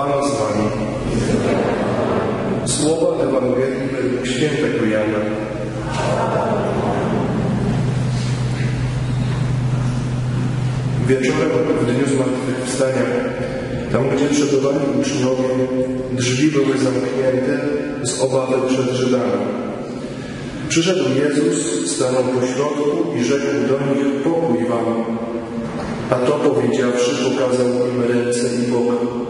Pan z Wami. Słowa Ewangelii według świętego Jana. Wieczorem w dniu zmartwychwstania, tam gdzie przebywali uczniowie, drzwi były zamknięte z obawy przed Żydami. Przyszedł Jezus, stanął po środku i rzekł do nich, pokój wam. A to powiedziawszy, pokazał im ręce i bok.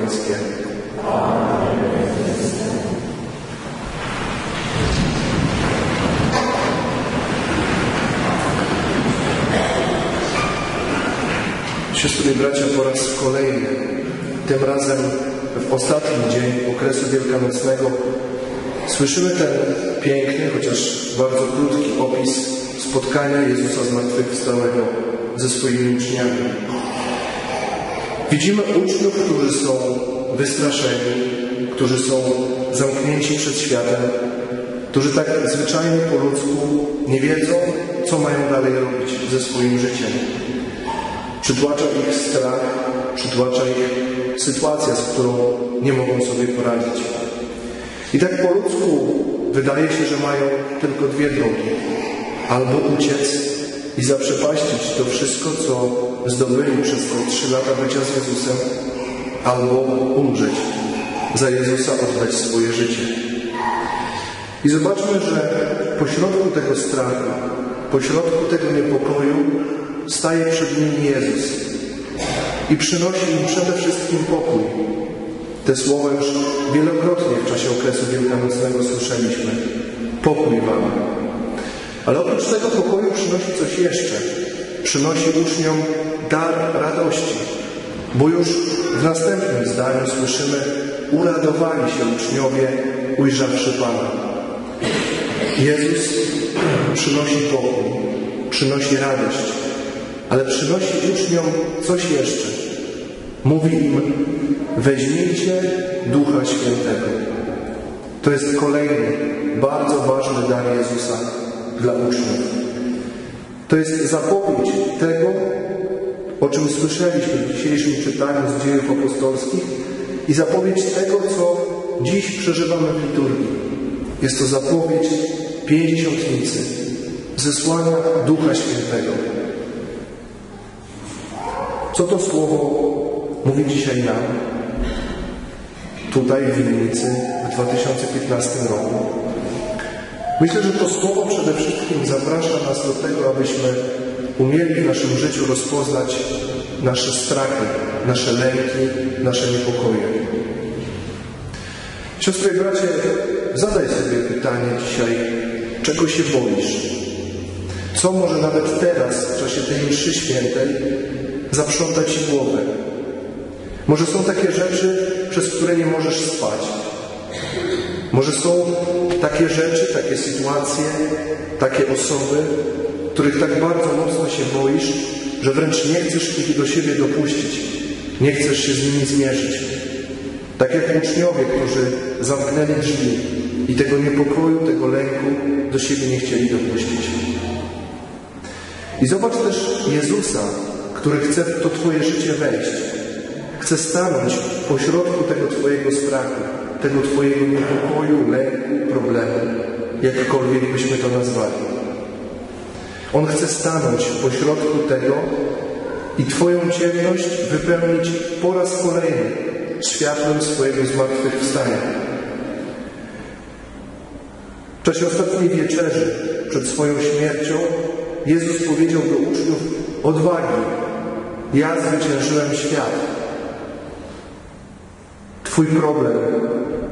Pańskie. Siostry i bracia, po raz kolejny, tym razem w ostatni dzień okresu wielkanocnego, słyszymy ten piękny, chociaż bardzo krótki opis spotkania Jezusa zmartwychwstałego ze swoimi uczniami. Widzimy uczniów, którzy są wystraszeni, którzy są zamknięci przed światem, którzy tak zwyczajnie po ludzku nie wiedzą, co mają dalej robić ze swoim życiem. Przytłacza ich strach, przytłacza ich sytuacja, z którą nie mogą sobie poradzić. I tak po ludzku wydaje się, że mają tylko dwie drogi. Albo uciec i zaprzepaścić to wszystko, co zdobyli przez te trzy lata bycia z Jezusem, albo umrzeć, za Jezusa oddać swoje życie. I zobaczmy, że pośrodku tego strachu, pośrodku tego niepokoju staje przed nimi Jezus i przynosi im przede wszystkim pokój. Te słowa już wielokrotnie w czasie okresu wielkanocnego słyszeliśmy. Pokój Wam. Ale oprócz tego pokoju przynosi coś jeszcze. Przynosi uczniom dar radości. Bo już w następnym zdaniu słyszymy uradowali się uczniowie, ujrzawszy Pana. Jezus przynosi pokój, przynosi radość, ale przynosi uczniom coś jeszcze. Mówi im, weźmijcie Ducha Świętego. To jest kolejny, bardzo ważny dar Jezusa dla uczniów. To jest zapowiedź tego, o czym słyszeliśmy w dzisiejszym czytaniu z dziejów apostolskich i zapowiedź tego, co dziś przeżywamy w liturgii. Jest to zapowiedź pięćdziesiątnicy, zesłania Ducha Świętego. Co to słowo mówi dzisiaj nam, tutaj w Winnicy w 2015 roku? Myślę, że to słowo przede wszystkim zaprasza nas do tego, abyśmy umieli w naszym życiu rozpoznać nasze strachy, nasze lęki, nasze niepokoje. Siostry i bracie, zadaj sobie pytanie dzisiaj, czego się boisz? Co może nawet teraz, w czasie tej mszy świętej, zaprzątać Ci głowę? Może są takie rzeczy, przez które nie możesz spać. Może są takie rzeczy, takie sytuacje, takie osoby, których tak bardzo mocno się boisz, że wręcz nie chcesz ich do siebie dopuścić. Nie chcesz się z nimi zmierzyć. Tak jak uczniowie, którzy zamknęli drzwi i tego niepokoju, tego lęku do siebie nie chcieli dopuścić. I zobacz też Jezusa, który chce w to Twoje życie wejść. Chce stanąć pośrodku tego Twojego strachu, tego Twojego niepokoju, lęku, problemu, jakkolwiek byśmy to nazwali. On chce stanąć pośrodku tego i Twoją ciemność wypełnić po raz kolejny światłem swojego zmartwychwstania. W czasie ostatniej wieczerzy, przed swoją śmiercią, Jezus powiedział do uczniów: Odwagi, ja zwyciężyłem świat. Twój problem,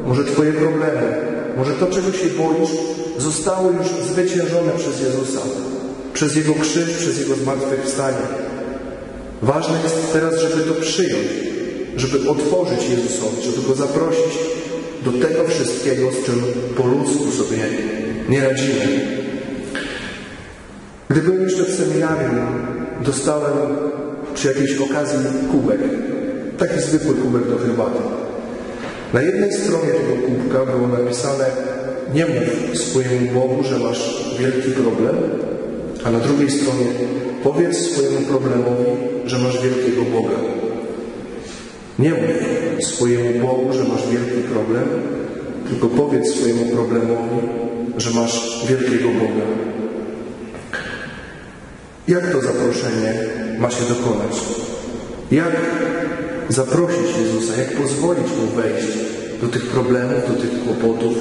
może Twoje problemy, może to, czego się boisz, zostało już zwyciężone przez Jezusa, przez Jego krzyż, przez Jego zmartwychwstanie. Ważne jest teraz, żeby to przyjąć, żeby otworzyć Jezusowi, żeby Go zaprosić do tego wszystkiego, z czym po ludzku sobie nie radzimy. Gdy byłem jeszcze w seminarium, dostałem przy jakiejś okazji kubek. Taki zwykły kubek do herbaty. Na jednej stronie tego kubka było napisane nie mów swojemu Bogu, że masz wielki problem, a na drugiej stronie powiedz swojemu problemowi, że masz wielkiego Boga. Nie mów swojemu Bogu, że masz wielki problem, tylko powiedz swojemu problemowi, że masz wielkiego Boga. Jak to zaproszenie ma się dokonać? Jak zaprosić Jezusa? Jak pozwolić Mu wejść do tych problemów, do tych kłopotów,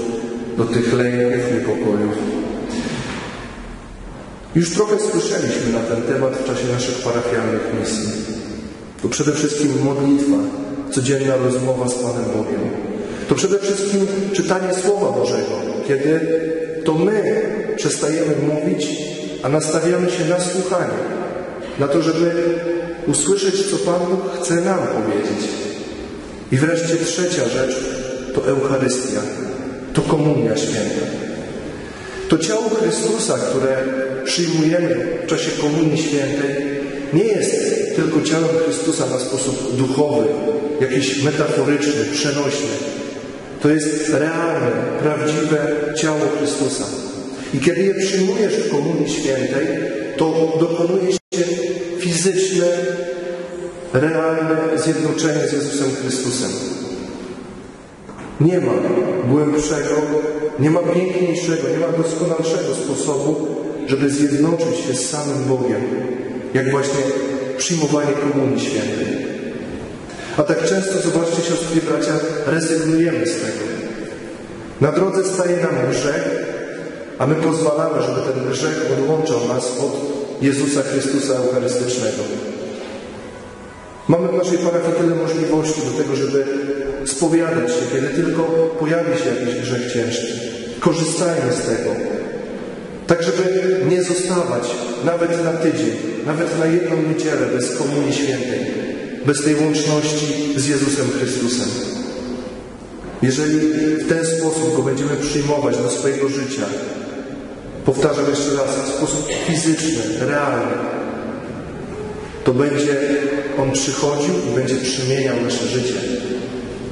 do tych lęków, niepokojów? Już trochę słyszeliśmy na ten temat w czasie naszych parafialnych misji. To przede wszystkim modlitwa, codzienna rozmowa z Panem Bogiem. To przede wszystkim czytanie Słowa Bożego, kiedy to my przestajemy mówić, a nastawiamy się na słuchanie, na to, żeby usłyszeć, co Pan Bóg chce nam powiedzieć. I wreszcie trzecia rzecz to Eucharystia, to Komunia Święta. To ciało Chrystusa, które przyjmujemy w czasie Komunii Świętej, nie jest tylko ciałem Chrystusa na sposób duchowy, jakiś metaforyczny, przenośny. To jest realne, prawdziwe ciało Chrystusa. I kiedy je przyjmujesz w Komunii Świętej, to dokonuje się zjednoczenie z Jezusem Chrystusem. Nie ma głębszego, nie ma piękniejszego, nie ma doskonalszego sposobu, żeby zjednoczyć się z samym Bogiem, jak właśnie przyjmowanie Komunii Świętej. A tak często, zobaczcie siostry i bracia, rezygnujemy z tego. Na drodze staje nam grzech, a my pozwalamy, żeby ten grzech odłączał nas od Jezusa Chrystusa Eucharystycznego. Mamy w naszej parafii tyle możliwości do tego, żeby spowiadać się, kiedy tylko pojawi się jakiś grzech ciężki. Korzystajmy z tego. Tak, żeby nie zostawać nawet na tydzień, nawet na jedną niedzielę bez Komunii Świętej, bez tej łączności z Jezusem Chrystusem. Jeżeli w ten sposób Go będziemy przyjmować do swojego życia, powtarzam jeszcze raz, w sposób fizyczny, realny, to będzie On przychodził i będzie przemieniał nasze życie.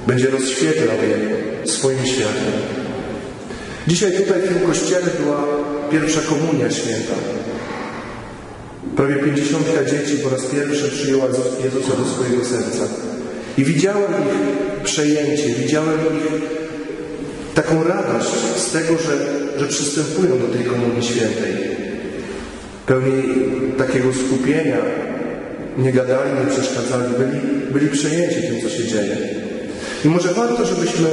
Będzie rozświetlał je swoim światłem. Dzisiaj tutaj w tym kościele była pierwsza komunia święta. Prawie pięćdziesiątka dzieci po raz pierwszy przyjęła Jezusa do swojego serca. I widziałem ich przejęcie, widziałem ich taką radość z tego, że, że przystępują do tej komunii świętej. Pełni takiego skupienia, nie gadali, nie przeszkadzali, byli, byli przejęci tym, co się dzieje. I może warto, żebyśmy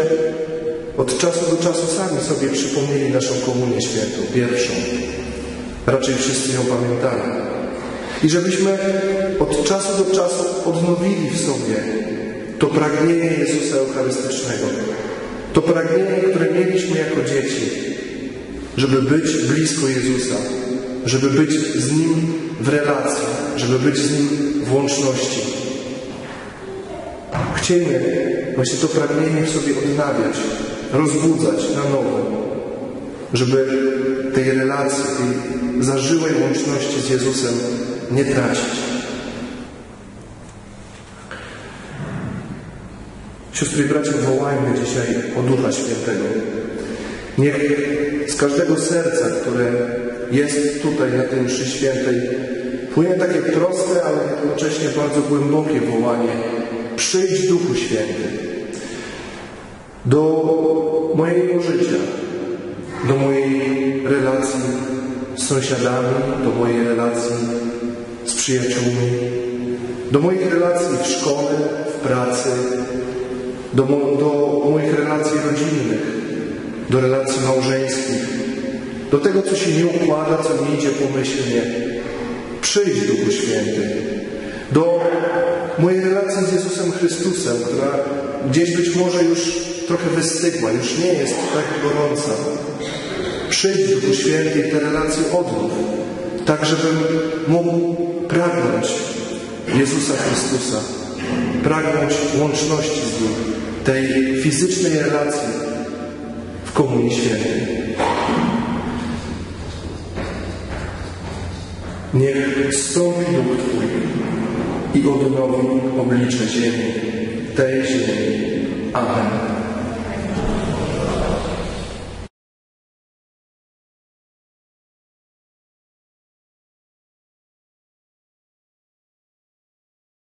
od czasu do czasu sami sobie przypomnieli naszą komunię świętą, pierwszą. Raczej wszyscy ją pamiętali. I żebyśmy od czasu do czasu odnowili w sobie to pragnienie Jezusa Eucharystycznego. To pragnienie, które mieliśmy jako dzieci, żeby być blisko Jezusa, żeby być z Nim w relacji, żeby być z Nim w łączności. Chciejmy właśnie to pragnienie w sobie odnawiać, rozbudzać na nowo, żeby tej relacji, tej zażyłej łączności z Jezusem nie tracić. Siostry i bracia, wołajmy dzisiaj o Ducha Świętego. Niech z każdego serca, które jest tutaj na tym mszy świętej, płynie takie proste, ale jednocześnie bardzo głębokie wołanie. Przyjdź Duchu Święty do mojego życia, do mojej relacji z sąsiadami, do mojej relacji z przyjaciółmi, do moich relacji w szkole, w pracy, do, do moich relacji rodzinnych, do relacji małżeńskich, do tego, co się nie układa, co nie idzie pomyślnie. Przyjdź, Duchu Święty, do mojej relacji z Jezusem Chrystusem, która gdzieś być może już trochę wystygła, już nie jest tak gorąca. Przyjdź, Duchu Święty, i te relacje odnów, tak żebym mógł pragnąć Jezusa Chrystusa, pragnąć łączności z Nim, tej fizycznej relacji w Komunii Świętej. Niech zstąpi Duch Twój i odnowi oblicze ziemi, tej ziemi. Amen.